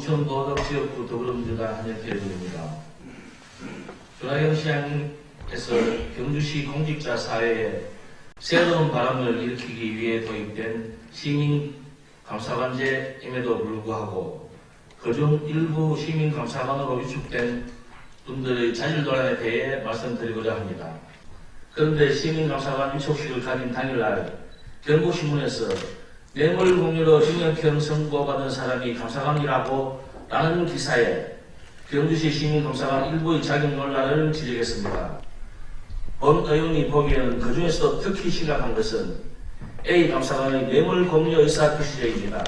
인천도덕지역구 더불어민주당 한영태입니다. 조나경 시장에서 경주시 공직자 사회에 새로운 바람을 일으키기 위해 도입된 시민 감사관제임에도 불구하고 그중 일부 시민 감사관으로 위축된 분들의 자질 논란에 대해 말씀드리고자 합니다. 그런데 시민 감사관 위촉식을 가진 당일날 경고신문에서 뇌물 공유로 징역형 선고받은 사람이 감사관이라고 라는 기사에 경주시 시민감사관 일부의 자격 논란을 지적했습니다. 본 의원이 보기에는 그 중에서도 특히 심각한 것은 A 감사관의 뇌물 공유 의사 표시제입니다.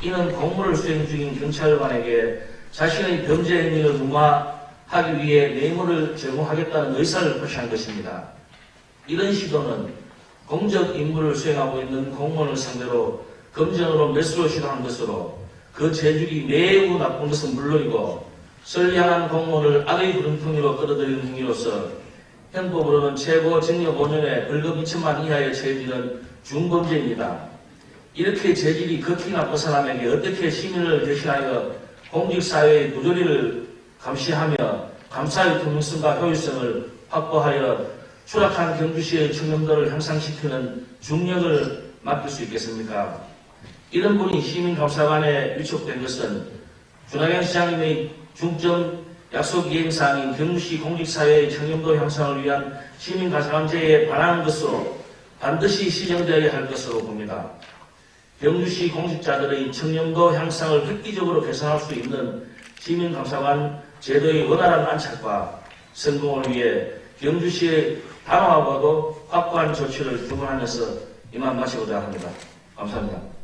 이는 공무를 수행 중인 경찰관에게 자신의 범죄 행위를 무마하기 위해 뇌물을 제공하겠다는 의사를 표시한 것입니다. 이런 시도는 공적 임무를 수행하고 있는 공무원을 상대로 검정으로 매수를 시도한 것으로 그 재질이 매우 나쁜 것은 물론이고 선량한 공무원을 악의 구름통이로 끌어들이는 행위로서 현법으로는 최고 징역 5년에 벌금 2천만 이하의 처해지는 중범죄입니다. 이렇게 재질이 극히 나쁜 사람에게 어떻게 시민을 대신하여 공직사회의 부조리를 감시하며 감사의 투명성과 효율성을 확보하여 추락한 경주시의 청렴도를 향상시키는 중력을 맡길 수 있겠습니까? 이런 분이 시민감사관에 위촉된 것은 준하경 시장님의 중점 약속 이행사항인 경주시 공직사회의 청렴도 향상을 위한 시민감사관제에 반하는 것으로 반드시 시정되어야 할 것으로 봅니다. 경주시 공직자들의 청렴도 향상을 획기적으로 개선할 수 있는 시민감사관 제도의 원활한 안착과 성공을 위해 경주시의 단호하고도 확고한 조치를 주문하면서 이만 마치고자 합니다. 감사합니다.